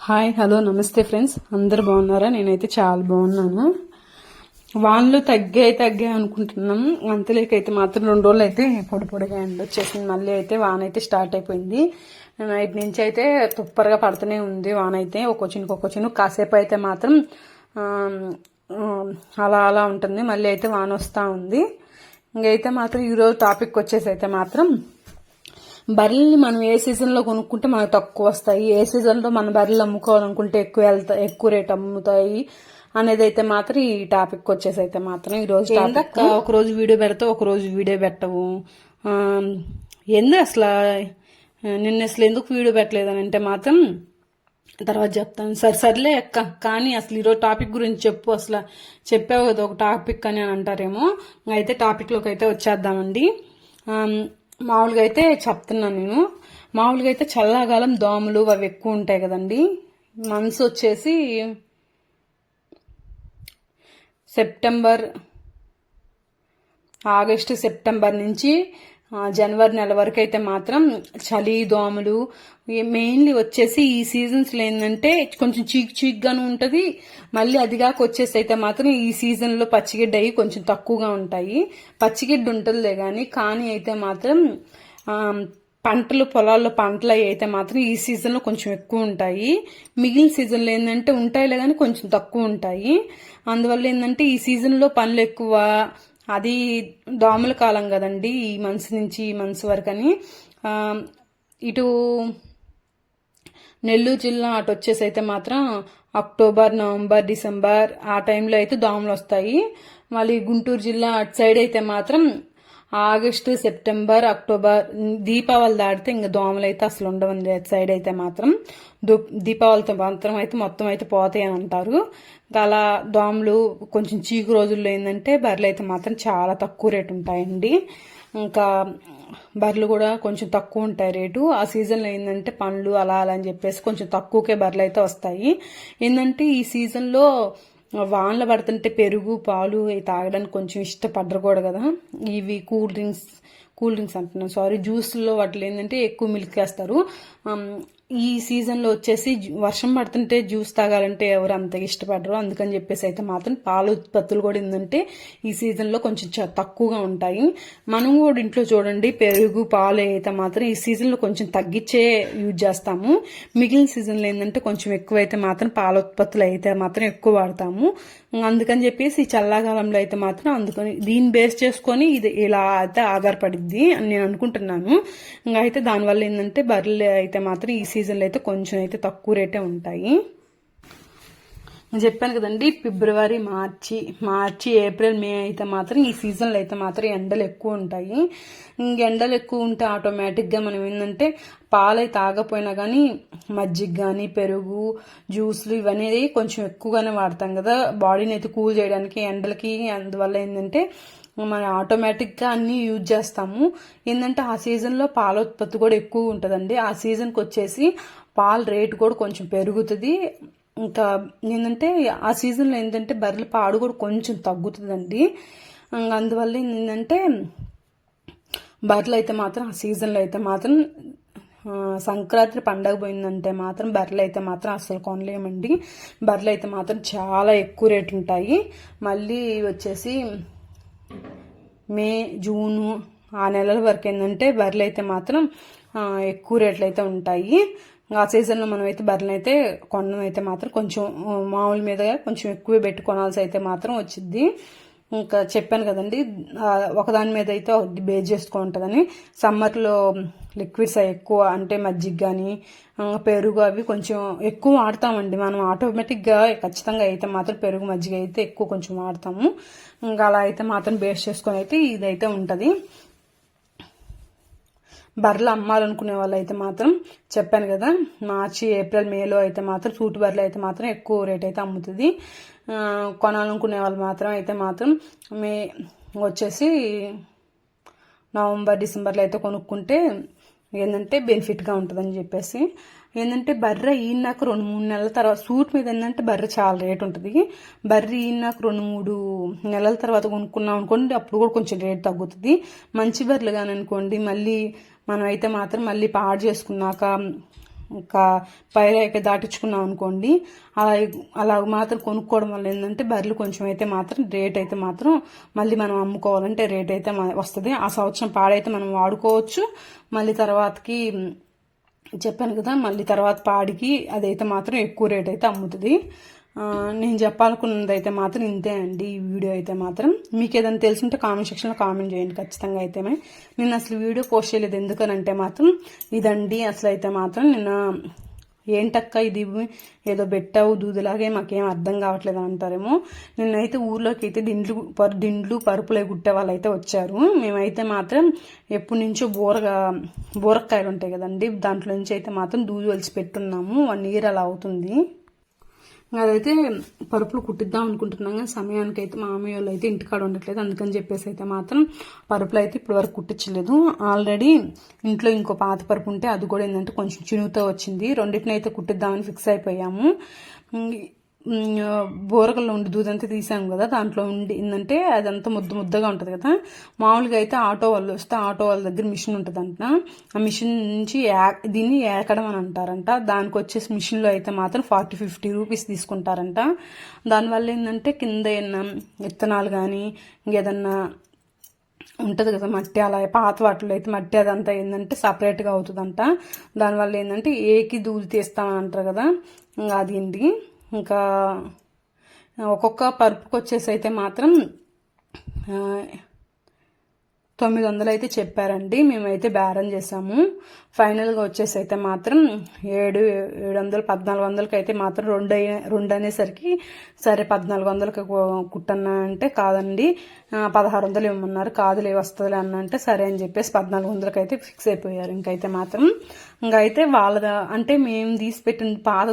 Hi hello నమస్తే friends అందరు బాగున్నారా? నేనైతే చాలా బాగున్నాను. వానలు తగ్గాయి తగ్గాయి అనుకుంటున్నాం. అంతలేకైతే మాత్రం రెండు రోజులు అయితే పొడి పొడిగా ఎండ వచ్చేసింది. మళ్ళీ అయితే వాన అయితే స్టార్ట్ అయిపోయింది. నైట్ నుంచి అయితే తుప్పరగా పడుతూనే ఉంది వాన అయితే. ఒక చినుకు ఒక చినుకు. కాసేపు అయితే మాత్రం అలా అలా ఉంటుంది. మళ్ళీ అయితే వాన వస్తూ ఉంది. ఇంకైతే మాత్రం ఈరోజు టాపిక్ వచ్చేసి అయితే మాత్రం బర్రెల్ని మనం ఏ సీజన్లో కొనుక్కుంటే మనకు తక్కువ వస్తాయి. ఏ సీజన్లో మన బర్రెలు అమ్ముకోవాలనుకుంటే ఎక్కువ వెళ్తాయి ఎక్కువ రేట్ అమ్ముతాయి అనేది అయితే మాత్రం ఈ టాపిక్ వచ్చేసి అయితే మాత్రం ఈ రోజు టాపిక్ ఒక రోజు వీడియో పెడతావు ఒక రోజు వీడియో పెట్టవు. ఎందు అసలు? నిన్న అసలు ఎందుకు వీడియో పెట్టలేదని అంటే మాత్రం తర్వాత చెప్తాను. సరే సర్లే అక్క. కానీ అసలు ఈరోజు టాపిక్ గురించి చెప్పు అసలు. చెప్పావు కదా ఒక టాపిక్ అని అంటారేమో. అయితే టాపిక్లోకి అయితే వచ్చేద్దామండి. మామూలుగా అయితే చెప్తున్నాను నేను. మామూలుగా అయితే చల్లాకాలం దోమలు అవి ఎక్కువ ఉంటాయి కదండి. మంత్స్ వచ్చేసి సెప్టెంబర్ ఆగస్టు సెప్టెంబర్ నుంచి జనవరి నెల వరకు అయితే మాత్రం చలి దోమలు మెయిన్లీ వచ్చేసి ఈ సీజన్స్లో ఏంటంటే కొంచెం చీక్ చీక్గాను ఉంటుంది. మళ్ళీ అదిగాక వచ్చేసి అయితే మాత్రం ఈ సీజన్లో పచ్చిగిడ్డ అవి కొంచెం తక్కువగా ఉంటాయి. పచ్చిగడ్డ ఉంటుందిలే కానీ కానీ అయితే మాత్రం పంటలు పొలాల్లో పంటలు అవి అయితే మాత్రం ఈ సీజన్లో కొంచెం ఎక్కువ ఉంటాయి. మిగిలిన సీజన్లో ఏంటంటే ఉంటాయిలే కానీ కొంచెం తక్కువ ఉంటాయి. అందువల్ల ఏంటంటే ఈ సీజన్లో పనులు ఎక్కువ అది దోమల కాలం కదండి ఈ మంత్స్ నుంచి ఈ మంత్స్ వరకు అని ఇటు నెల్లూరు జిల్లా అటు వచ్చేసి అయితే మాత్రం అక్టోబర్ నవంబర్ డిసెంబర్ ఆ టైంలో అయితే దోమలు వస్తాయి. మళ్ళీ గుంటూరు జిల్లా అటు సైడ్ అయితే మాత్రం ఆగస్టు సెప్టెంబర్ అక్టోబర్ దీపావళి దాటితే ఇంకా దోమలు అయితే అసలు ఉండవండి అటు సైడ్ అయితే మాత్రం. దు- దీపావళితో మాత్రం అయితే మొత్తం అయితే పోతాయి అని అంటారు ఇంకా అలా దోమలు కొంచెం చీకు రోజుల్లో ఏంటంటే బర్రెలు అయితే మాత్రం చాలా తక్కువ రేటు ఉంటాయండి. ఇంకా బర్రెలు కూడా కొంచెం తక్కువ ఉంటాయి రేటు. ఆ సీజన్లో ఏంటంటే పండ్లు అలా అలా అని చెప్పేసి కొంచెం తక్కువకే బర్రెలు అయితే వస్తాయి. ఏంటంటే ఈ సీజన్లో వానలు పడుతుంటే పెరుగు పాలు తాగడానికి కొంచెం ఇష్టపడరు కూడా కదా. ఇవి కూల్ డ్రింక్స్ కూల్ డ్రింక్స్ అంటున్నాను సారీ జ్యూస్లో వాటిలో ఏంటంటే ఎక్కువ మిల్క్ వేస్తారు. ఈ సీజన్లో వచ్చేసి వర్షం పడుతుంటే జ్యూస్ తాగాలంటే ఎవరు అంత ఇష్టపడరు. అందుకని చెప్పేసి అయితే మాత్రం పాల ఉత్పత్తులు కూడా ఏంటంటే ఈ సీజన్లో కొంచెం చ- తక్కువగా ఉంటాయి. మనం కూడా ఇంట్లో చూడండి పెరుగు పాలు అయితే మాత్రం ఈ సీజన్లో కొంచెం తగ్గించే యూజ్ చేస్తాము. మిగిలిన సీజన్లో ఏంటంటే కొంచెం ఎక్కువ అయితే మాత్రం పాల ఉత్పత్తులు అయితే మాత్రం ఎక్కువ వాడతాము. అందుకని చెప్పేసి ఈ చల్లాకాలంలో అయితే మాత్రం అందుకని దీన్ని బేస్ చేసుకొని ఇది ఇలా అయితే ఆధారపడిద్ది అని నేను అనుకుంటున్నాను. ఇంకా అయితే దానివల్ల ఏంటంటే బర్రెలు అయితే మాత్రం ఈ సీజన్లో అయితే కొంచెం అయితే తక్కువ రేటే ఉంటాయి. నేను చెప్పాను కదండి ఫిబ్రవరి మార్చి మార్చి ఏప్రిల్ మే అయితే మాత్రం ఈ సీజన్లో అయితే మాత్రం ఎండలు ఎక్కువ ఉంటాయి. ఇంక ఎండలు ఎక్కువ ఉంటే ఆటోమేటిక్గా మనం ఏంటంటే పాలు అయితే తాగపోయినా కానీ మజ్జిగ కానీ పెరుగు జ్యూస్లు ఇవన్నీ కొంచెం ఎక్కువగానే వాడతాం కదా. బాడీని అయితే కూల్ చేయడానికి ఎండలకి అందువల్ల ఏంటంటే మనం ఆటోమేటిక్గా అన్నీ యూజ్ చేస్తాము. ఏంటంటే ఆ సీజన్లో పాల ఉత్పత్తి కూడా ఎక్కువ ఉంటుందండి. ఆ సీజన్కి వచ్చేసి పాల రేటు కూడా కొంచెం పెరుగుతుంది. ఇంకా ఏంటంటే ఆ సీజన్లో ఏంటంటే బర్రెల పాడు కూడా కొంచెం తగ్గుతుందండి. అందువల్ల ఏంటంటే బర్రెలు అయితే మాత్రం ఆ సీజన్లో అయితే మాత్రం సంక్రాంతి పండగ పోయిందంటే మాత్రం బర్రెలు అయితే మాత్రం అస్సలు కొనలేమండి. బర్రెలు అయితే మాత్రం చాలా ఎక్కువ రేటు ఉంటాయి. మళ్ళీ వచ్చేసి మే జూను ఆ నెలల వరకు ఏంటంటే బర్రెలు అయితే మాత్రం ఎక్కువ రేట్లు అయితే ఉంటాయి. ఆ సీజన్లో మనం అయితే బర్రెలు అయితే కొనడం అయితే మాత్రం కొంచెం మామూలు మీద కొంచెం ఎక్కువ పెట్టి కొనాల్సి అయితే మాత్రం వచ్చింది ఇంకా చెప్పాను కదండి ఒకదాని మీద అయితే ఒకటి బేస్ చేసుకుంటుందని సమ్మర్లో లిక్విడ్స్ అవి ఎక్కువ అంటే మజ్జిగ కానీ పెరుగు అవి కొంచెం ఎక్కువ వాడతామండి. మనం ఆటోమేటిక్గా ఖచ్చితంగా అయితే మాత్రం పెరుగు మజ్జిగ అయితే ఎక్కువ కొంచెం వాడతాము. ఇంకా అలా అయితే మాత్రం బేస్ చేసుకొని అయితే ఇదైతే ఉంటుంది. బర్రెలు అమ్మాలనుకునే వాళ్ళు అయితే మాత్రం చెప్పాను కదా మార్చి ఏప్రిల్ మేలో అయితే మాత్రం సూట్ బర్రెలు అయితే మాత్రం ఎక్కువ రేట్ అయితే అమ్ముతుంది. కొనాలనుకునే వాళ్ళు మాత్రం అయితే మాత్రం మే వచ్చేసి నవంబర్ డిసెంబర్లో అయితే కొనుక్కుంటే ఏంటంటే బెనిఫిట్గా ఉంటుందని చెప్పేసి. ఏంటంటే బర్రె ఈనాక రెండు మూడు నెలల తర్వాత సూట్ మీద ఏంటంటే బర్రె చాలా రేట్ ఉంటుంది. బర్రె ఈనాక రెండు మూడు నెలల తర్వాత కొనుక్కున్నాం అనుకోండి అప్పుడు కూడా కొంచెం రేట్ తగ్గుతుంది. మంచి బర్రెలు కానీ అనుకోండి మళ్ళీ మనం అయితే మాత్రం మళ్ళీ పాడు చేసుకున్నాక ఇంకా పైరేక దాటించుకున్నాం అనుకోండి అలా అలా మాత్రం కొనుక్కోవడం వల్ల ఏంటంటే బర్రెలు కొంచెం అయితే మాత్రం రేట్ అయితే మాత్రం మళ్ళీ మనం అమ్ముకోవాలంటే రేట్ అయితే వస్తుంది. ఆ సంవత్సరం పాడైతే మనం వాడుకోవచ్చు. మళ్ళీ తర్వాతకి చెప్పాను కదా మళ్ళీ తర్వాత పాడికి అదైతే మాత్రం ఎక్కువ రేట్ అయితే అమ్ముతుంది. నేను చెప్పాలనుకున్నది అయితే మాత్రం ఇంతే అండి. ఈ వీడియో అయితే మాత్రం మీకు ఏదైనా తెలుసుంటే కామెంట్ సెక్షన్లో కామెంట్ చేయండి. ఖచ్చితంగా అయితే నేను అసలు వీడియో పోస్ట్ చేయలేదు. ఎందుకనంటే మాత్రం ఇదండి. అసలు అయితే మాత్రం నిన్న ఏంటక్క ఇది? ఏదో పెట్టావు దూదులాగే మాకేం అర్థం కావట్లేదు అంటారేమో. నిన్నైతే ఊర్లోకి అయితే దిండ్లు పరు దిండ్లు పరుపులే గుట్టే వాళ్ళు అయితే వచ్చారు. మేమైతే మాత్రం ఎప్పటి నుంచో బోరగా బోరకాయలు ఉంటాయి కదండి. దాంట్లో నుంచి అయితే మాత్రం దూదు వలిసి పెట్టున్నాము. వన్ ఇయర్ అలా అవుతుంది. అదైతే పరుపులు కుట్టిద్దాం అనుకుంటున్నాం కానీ సమయానికి అయితే మామయ్య వాళ్ళు అయితే ఇంటికాడ ఉండట్లేదు. అందుకని చెప్పేసి అయితే మాత్రం పరుపులు అయితే ఇప్పటి వరకు కుట్టించలేదు. ఆల్రెడీ ఇంట్లో ఇంకో పాత పరుపు ఉంటే అది కూడా ఏంటంటే కొంచెం చినుగుతో వచ్చింది. రెండింటిని అయితే కుట్టిద్దామని ఫిక్స్ అయిపోయాము. బోరకల్లో ఉండి దూదంతా తీసాం కదా దాంట్లో ఉండి ఏంటంటే అదంతా ముద్ద ముద్దగా ఉంటుంది కదా. మామూలుగా అయితే ఆటో వాళ్ళు వస్తే ఆటో వాళ్ళ దగ్గర మిషన్ ఉంటుందంట. ఆ మిషన్ నుంచి దీన్ని ఏకడం అని అంటారంట. దానికి వచ్చేసి మిషన్లో అయితే మాత్రం ఫార్టీ ఫిఫ్టీ రూపీస్ తీసుకుంటారంట. దానివల్ల ఏంటంటే కింద ఏమన్నా విత్తనాలు కానీ ఇంకేదన్నా ఉంటుంది కదా మట్టి అలా పాత వాటిలో అయితే మట్టి అదంతా ఏంటంటే సపరేట్గా అవుతుందంట. దానివల్ల ఏంటంటే ఏకి దూది తీస్తామని అంటారు కదా ఇంకా అది ఏంటి ఇంకా ఒక్కొక్క పరుపుకి వచ్చేసి అయితే మాత్రం తొమ్మిది వందలు అయితే చెప్పారండి. మేమైతే బేరం చేసాము ఫైనల్గా వచ్చేసి అయితే మాత్రం ఏడు ఏడు వందలు పద్నాలుగు వందలకి అయితే మాత్రం రెండు రెండు అనేసరికి సరే పద్నాలుగు వందలకి కుట్టన్నా అంటే కాదండి. పదహారు వందలు ఇవ్వమన్నారు. కాదులే వస్తుందిలే అన్న అంటే సరే అని చెప్పేసి పద్నాలుగు వందలకి అయితే ఫిక్స్ అయిపోయారు. ఇంకైతే మాత్రం ఇంకైతే వాళ్ళ అంటే మేము తీసి పెట్టిన పాత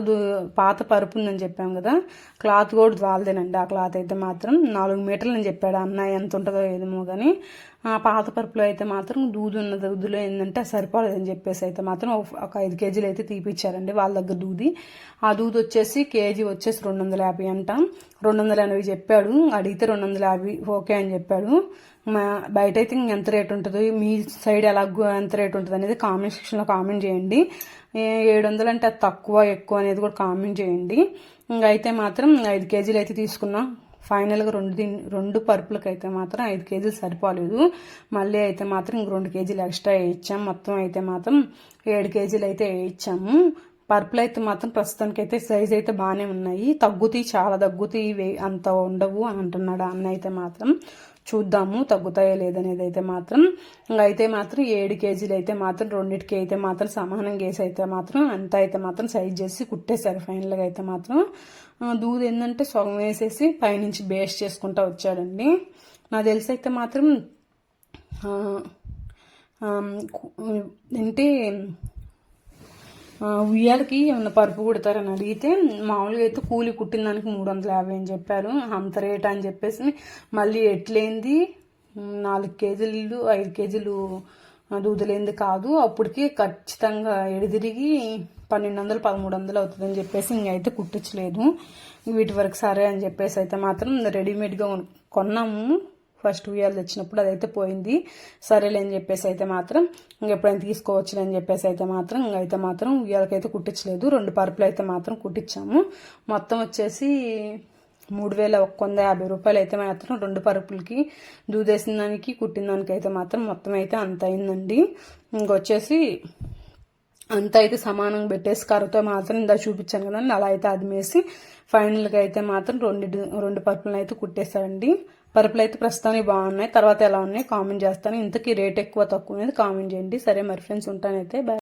పాత పరుపు ఉందని చెప్పాం కదా. క్లాత్ కూడా వాళ్ళదేనండి. ఆ క్లాత్ అయితే మాత్రం నాలుగు మీటర్లు అని చెప్పాడు. అన్న ఎంత ఉంటుందో ఏదేమో కానీ పాత పరుపులో అయితే మాత్రం దూది ఉన్న దూదిలో ఏంటంటే సరిపోలేదని చెప్పేసి అయితే మాత్రం ఒక- ఒక ఐదు కేజీలు అయితే తీపిచ్చారండి వాళ్ళ దగ్గర దూది. ఆ దూది వచ్చేసి కేజీ వచ్చేసి రెండు వందల యాభై అంట. రెండు వందల ఎనభై చెప్పాడు. అడిగితే రెండు వందల యాభై ఓకే అని చెప్పాడు. మా బయట అయితే ఇంక ఎంత రేట్ ఉంటుంది మీ సైడ్ ఎలా ఎంత రేట్ ఉంటుంది అనేది కామెంట్ సెక్షన్లో కామెంట్ చేయండి. ఏడు వందలు అంటే అది తక్కువ ఎక్కువ అనేది కూడా కామెంట్ చేయండి. ఇంకా అయితే మాత్రం ఐదు కేజీలు అయితే తీసుకున్నాం. ఫైనల్గా రెండు దీని రెండు పరుపులకు అయితే మాత్రం ఐదు కేజీలు సరిపోలేదు. మళ్ళీ అయితే మాత్రం ఇంక రెండు కేజీలు ఎక్స్ట్రా వేయించాం. మొత్తం అయితే మాత్రం ఏడు కేజీలు అయితే వేయించాము. పరుపులు అయితే మాత్రం ప్రస్తుతానికి అయితే సైజ్ అయితే బాగానే ఉన్నాయి. తగ్గుతాయి చాలా తగ్గుతాయి వే- అంత ఉండవు అని అంటున్నాడు అన్న అయితే మాత్రం. చూద్దాము తగ్గుతాయో లేదనేది అయితే మాత్రం. ఇంకా అయితే మాత్రం ఏడు కేజీలు అయితే మాత్రం రెండింటికి అయితే మాత్రం సమానంగా వేసి అయితే మాత్రం అంత అయితే మాత్రం సైజ్ చేసి కుట్టేశారు ఫైనల్గా అయితే మాత్రం. ఆ, దూది ఏంటంటే సొగం వేసేసి పైనుంచి బేస్ చేసుకుంటా వచ్చాడండి. నాకు తెలిసి అయితే మాత్రం ఏంటి అంటే ఉయ్యాలకి ఏమన్నా పరుపు కుడతారని అడిగితే మామూలుగా అయితే కూలి కుట్టిన దానికి మూడు వందల యాభై అని చెప్పారు. అంత రేట్ అని చెప్పేసి మళ్ళీ ఎట్లేంది? నాలుగు కేజీలు ఐదు కేజీలు దూదలేంది కాదు. అప్పటికి ఖచ్చితంగా ఎడిదిరిగి పన్నెండు వందలు పదమూడు వందలు అవుతుందని చెప్పేసి ఇంకైతే కుట్టించలేదు. వీటి వరకు సరే అని చెప్పేసి అయితే మాత్రం రెడీమేడ్గా కొన్నాము. ఫస్ట్ ఉయ్యాలు తెచ్చినప్పుడు అదైతే పోయింది. సరేలే అని చెప్పేసి అయితే మాత్రం ఇంకెప్పుడైనా తీసుకోవచ్చు అని చెప్పేసి అయితే మాత్రం ఇంకైతే మాత్రం ఉయ్యాలకైతే కుట్టించలేదు. రెండు పరుపులు అయితే మాత్రం కుట్టించాము. మొత్తం వచ్చేసి మూడు వేల ఒక్క వంద యాభై రూపాయలు అయితే మాత్రం రెండు పరుపులకి దూదేసిన దానికి కుట్టిన దానికి అయితే మాత్రం మొత్తం అయితే అంత అయిందండి. ఇంకొచ్చేసి అంత అయితే సమానంగా పెట్టేసి కర్రతో మాత్రం ఇందా చూపించాను కదండి. అలా అయితే అది మేసి ఫైనల్గా అయితే మాత్రం రెండు రెండు పరుపులను అయితే కుట్టేశారండి. పరుపులు అయితే ప్రస్తుతానికి బాగున్నాయి. తర్వాత ఎలా ఉన్నాయి? కామెంట్ చేస్తాను. ఇంతకీ రేట్ ఎక్కువ తక్కువ అనేది కామెంట్ చేయండి. సరే మరి ఫ్రెండ్స్ ఉంటానైతే. బాయ్.